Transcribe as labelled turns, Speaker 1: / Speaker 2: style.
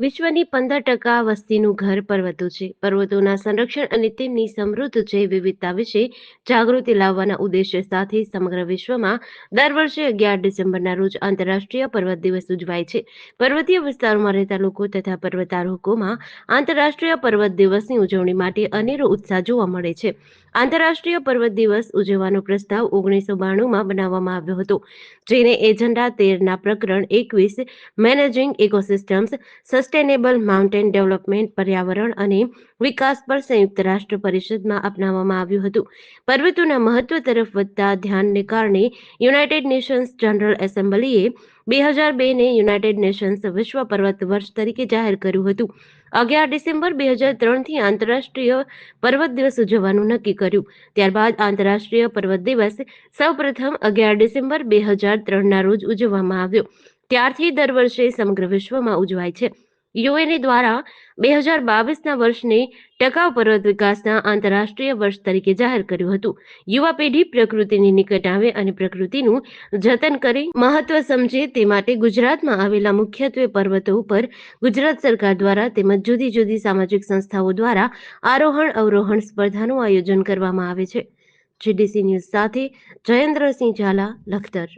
Speaker 1: વિશ્વની પંદર ટકા વસ્તીનું ઘર પર્વતો છે. પર્વતોના સંરક્ષણ અને તેમની સમૃદ્ધ જૈવ વિવિધતા વિશે જાગૃતિ લાવવાના ઉદ્દેશ્ય સાથે સમગ્ર વિશ્વમાં દર વર્ષે અગિયાર ડિસેમ્બરના રોજ આંતરરાષ્ટ્રીય પર્વત દિવસ ઉજવાય છે. પર્વતીય વિસ્તારોમાં રહેતા લોકો તથા પર્વતારોહકોમાં આંતરરાષ્ટ્રીય પર્વત દિવસની ઉજવણી માટે અનેરો ઉત્સાહ જોવા મળે છે. આંતરરાષ્ટ્રીય પર્વત દિવસ ઉજવવાનો પ્રસ્તાવ ઓગણીસો બાણુંમાં બનાવવામાં આવ્યો હતો, જેને એજન્ડા તેરના પ્રકરણ એકવીસ, managing ecosystems sustainable mountain development પર્યાવરણ અને વિકાસ પર સંયુક્ત રાષ્ટ્ર પરિષદમાં અપનાવવામાં આવ્યું હતું. પર્વતોના મહત્વ તરફ વધતા ધ્યાનને કારણે યુનાઇટેડ નેશન્સ જનરલ એસેમ્બલીએ બે હજાર બેને યુનાઇટેડ નેશન્સ વિશ્વ પર્વત વર્ષ તરીકે જાહેર કર્યું હતું. અગિયાર ડિસેમ્બર બે હજાર ત્રણથી આંતરરાષ્ટ્રીય પર્વત દિવસ ઉજવવાનું નક્કી કર્યું. ત્યારબાદ આંતરરાષ્ટ્રીય પર્વત દિવસ સૌપ્રથમ અગિયાર ડિસેમ્બર બે હજાર ત્રણના રોજ ઉજવવામાં આવ્યો. ત્યારથી દર વર્ષે સમગ્ર વિશ્વમાં ઉજવાય છે. યુએનએ દ્વારા બે હજાર બાવીસના વર્ષને ટકાઉ પર્વત વિકાસના આંતરરાષ્ટ્રીય વર્ષ તરીકે જાહેર કર્યું હતું. યુવા પેઢી પ્રકૃતિની નિકટ આવે અને પ્રકૃતિનું જતન કરે. મહત્વ સમજે તે માટે ગુજરાતમાં આવેલા મુખ્યત્વે પર્વતો ઉપર ગુજરાત સરકાર દ્વારા તેમજ જુદી જુદી સામાજિક સંસ્થાઓ દ્વારા આરોહણ અવરોહણ સ્પર્ધાનું આયોજન કરવામાં આવે છે. જીડીસી ન્યૂઝ સાથે જયેન્દ્રસિંહ ઝાલા, લખતર.